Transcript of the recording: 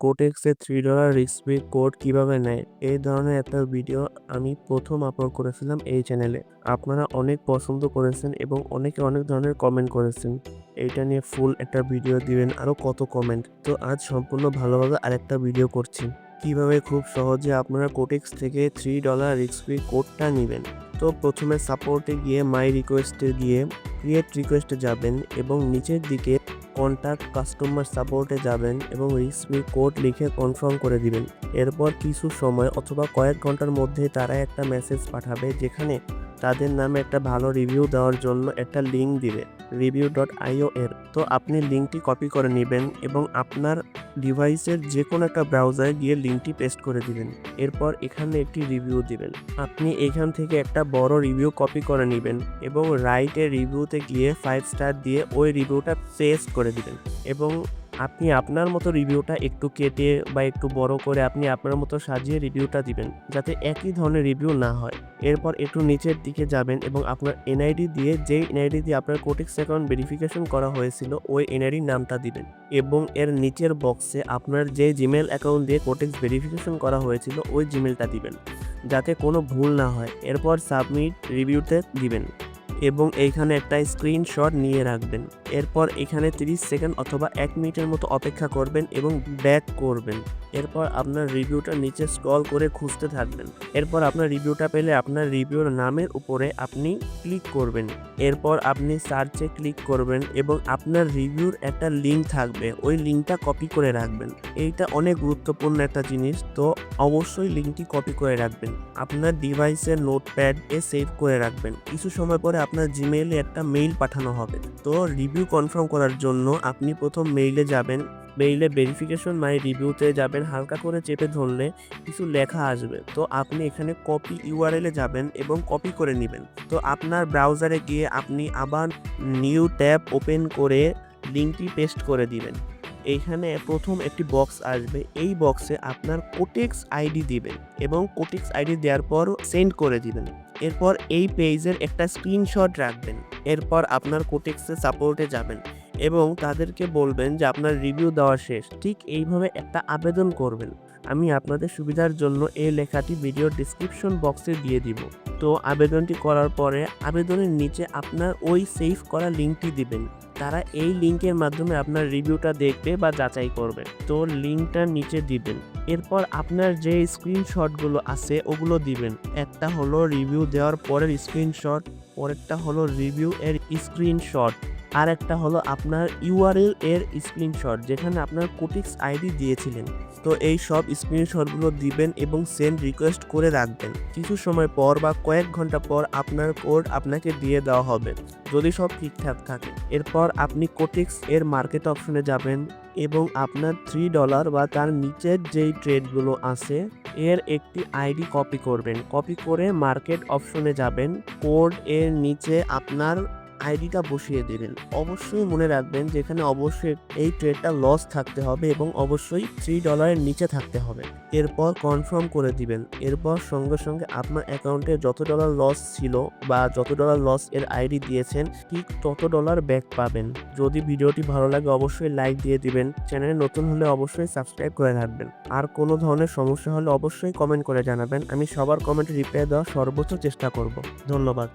কোটেক্সের three dollar রিক্সপি code কীভাবে নেয়, এই ধরনের একটা ভিডিও আমি প্রথম আপলোড করেছিলাম এই চ্যানেলে। আপনারা অনেক পছন্দ করেছেন এবং অনেকে অনেক ধরনের কমেন্ট করেছেন। এইটা নিয়ে ফুল একটা ভিডিও দিবেন আরও কত কমেন্ট। তো আজ সম্পূর্ণ ভালোভাবে আরেকটা ভিডিও করছি। কীভাবে খুব সহজে আপনারা কোটেক্স থেকে থ্রি ডলার রিক্সপি কোডটা নেবেন। তো প্রথমে সাপোর্টে গিয়ে মাই রিকোয়েস্টে গিয়ে ক্রিয়েট রিকোয়েস্টে যাবেন এবং নিচের দিকে কন্ট্যাক্ট কাস্টমার সাপোর্টে যাবেন এবং রিসমি কোড লিখে কনফার্ম করে দিবেন। এরপর কিছু সময় অথবা কয়েক ঘণ্টার মধ্যে তারা একটা মেসেজ পাঠাবে, যেখানে তাদের নামে একটা ভালো রিভিউ দেওয়ার জন্য একটা লিঙ্ক দিবে। রিভিউ ডট আইও এর। তো আপনি লিঙ্কটি কপি করে নেবেন এবং আপনার ডিভাইসের যে কোনো একটা ব্রাউজারে গিয়ে লিঙ্কটি পেস্ট করে দিবেন। এরপর এখানে একটি রিভিউ দিবেন। আপনি এখান থেকে একটা বড় রিভিউ কপি করে নেবেন এবং রাইটে রিভিউতে গিয়ে ফাইভ স্টার দিয়ে ওই রিভিউটা পেস্ট করে দিবেন। এবং আপনি আপনার মতো রিভিউটা একটু কেটে বা একটু বড় করে আপনি আপনার মতো সাজিয়ে রিভিউটা দিবেন, যাতে একই ধরনের রিভিউ না হয়। এরপর একটু নিচের দিকে যাবেন এবং আপনার এনআইডি দিয়ে যেই এনআইডি দিয়ে আপনার কোটেক্স অ্যাকাউন্ট ভেরিফিকেশন করা হয়েছিল, ওই এনআইডির নামটা দিবেন এবং এর নিচের বক্সে আপনার যে জিমেল অ্যাকাউন্ট দিয়ে কোটেক্স ভেরিফিকেশন করা হয়েছিল, ওই জিমেলটা দিবেন, যাতে কোনো ভুল না হয়। এরপর সাবমিট রিভিউতে দিবেন। এবং এইখানে একটা স্ক্রিনশট নিয়ে রাখবেন। এরপর এখানে 30 সেকেন্ড অথবা এক মিনিটের মতো অপেক্ষা করবেন এবং ব্যাক করবেন। এরপর আপনার রিভিউটা নিচে স্ক্রল করে খুঁজতে থাকবেন। এরপর আপনার রিভিউটা পেলে আপনার রিভিউর নামের উপরে আপনি ক্লিক করবেন। এরপর আপনি সার্চে ক্লিক করবেন এবং আপনার রিভিউর একটা লিঙ্ক থাকবে। ওই লিঙ্কটা কপি করে রাখবেন। এইটা অনেক গুরুত্বপূর্ণ একটা জিনিস, তো অবশ্যই লিঙ্কটি কপি করে রাখবেন। আপনার ডিভাইসের নোটপ্যাড এ সেভ করে রাখবেন। কিছু সময় পরে আপনার জিমেইলে একটা মেইল পাঠানো হবে। তো রিভিউ কনফার্ম করার জন্য আপনি প্রথম মেইলে যাবেন। মেইলে ভেরিফিকেশন মাই রিভিউতে যাবেন। হালকা করে চেপে ধরলে কিছু লেখা আসবে। তো আপনি এখানে কপি ইউআরএলে যাবেন এবং কপি করে নেবেন। তো আপনার ব্রাউজারে গিয়ে আপনি আবার নিউ ট্যাব ওপেন করে লিঙ্কটি পেস্ট করে দিবেন। এইখানে প্রথম একটি বক্স আসবে। এই বক্সে আপনার কোটেক্স আইডি দিবেন এবং কোটেক্স আইডি দেওয়ার পর সেন্ড করে দিবেন। এরপর এই পেজের একটা স্ক্রিনশট রাখবেন। এরপর আপনার কোটেক্সে সাপোর্টে যাবেন এবং তাদেরকে বলবেন যে আপনার রিভিউ দেওয়া শেষ। ঠিক এইভাবে একটা আবেদন করবেন। আমি আপনাদের সুবিধার জন্য এই লেখাটি ভিডিও ডিসক্রিপশন বক্সে দিয়ে দিব। তো আবেদনটি করার পরে আবেদনের নিচে আপনার ওই সেভ করা লিঙ্কটি দিবেন। তারা এই লিঙ্কের মাধ্যমে আপনার রিভিউটা দেখবে বা যাচাই করবে। তো লিঙ্কটা নিচে দিবেন। এরপর আপনার যে স্ক্রিনশটগুলো আছে, ওগুলো দিবেন। একটা হলো রিভিউ দেওয়ার পরের স্ক্রিনশট, পরেরটা হলো রিভিউ এর স্ক্রিনশট। আর একটা হলো আপনার ইউআরএল এর স্ক্রিনশট যেখানে আপনার কোটিক্স আইডি দিয়েছিলেন। তো এই সব স্ক্রিনশটগুলো দিবেন এবং সেন্ড রিকোয়েস্ট করে রাখবেন। কিছু সময় পর বা কয়েক ঘণ্টা পর আপনার কোড আপনাকে দিয়ে দেওয়া হবে, যদি সব ঠিকঠাক থাকে। এরপর আপনি কোটিক্স এর মার্কেট অপশনে যাবেন এবং আপনার থ্রি ডলার বা তার নিচের যেই ট্রেডগুলো আছে, এর একটি আইডি কপি করবেন। কপি করে মার্কেট অপশনে যাবেন। কোড এর নিচে আপনার আইডিটা বসিয়ে দেবেন অবশ্যই মনে রাখবেন যেখানে অবশ্যই এই ট্রেডটা লস থাকতে হবে এবং অবশ্যই থ্রি ডলারের নিচে থাকতে হবে। এরপর কনফার্ম করে দিবেন। এরপর সঙ্গে সঙ্গে আপনার অ্যাকাউন্টে যত ডলার লস ছিল বা যত ডলার লস এর আইডি দিয়েছেন, ঠিক তত ডলার ব্যাক পাবেন। যদি ভিডিওটি ভালো লাগে অবশ্যই লাইক দিয়ে দিবেন। চ্যানেলে নতুন হলে অবশ্যই সাবস্ক্রাইব করে রাখবেন। আর কোনো ধরনের সমস্যা হলে অবশ্যই কমেন্ট করে জানাবেন। আমি সবার কমেন্টে রিপ্লাই দেওয়ার সর্বোচ্চ চেষ্টা করব। ধন্যবাদ।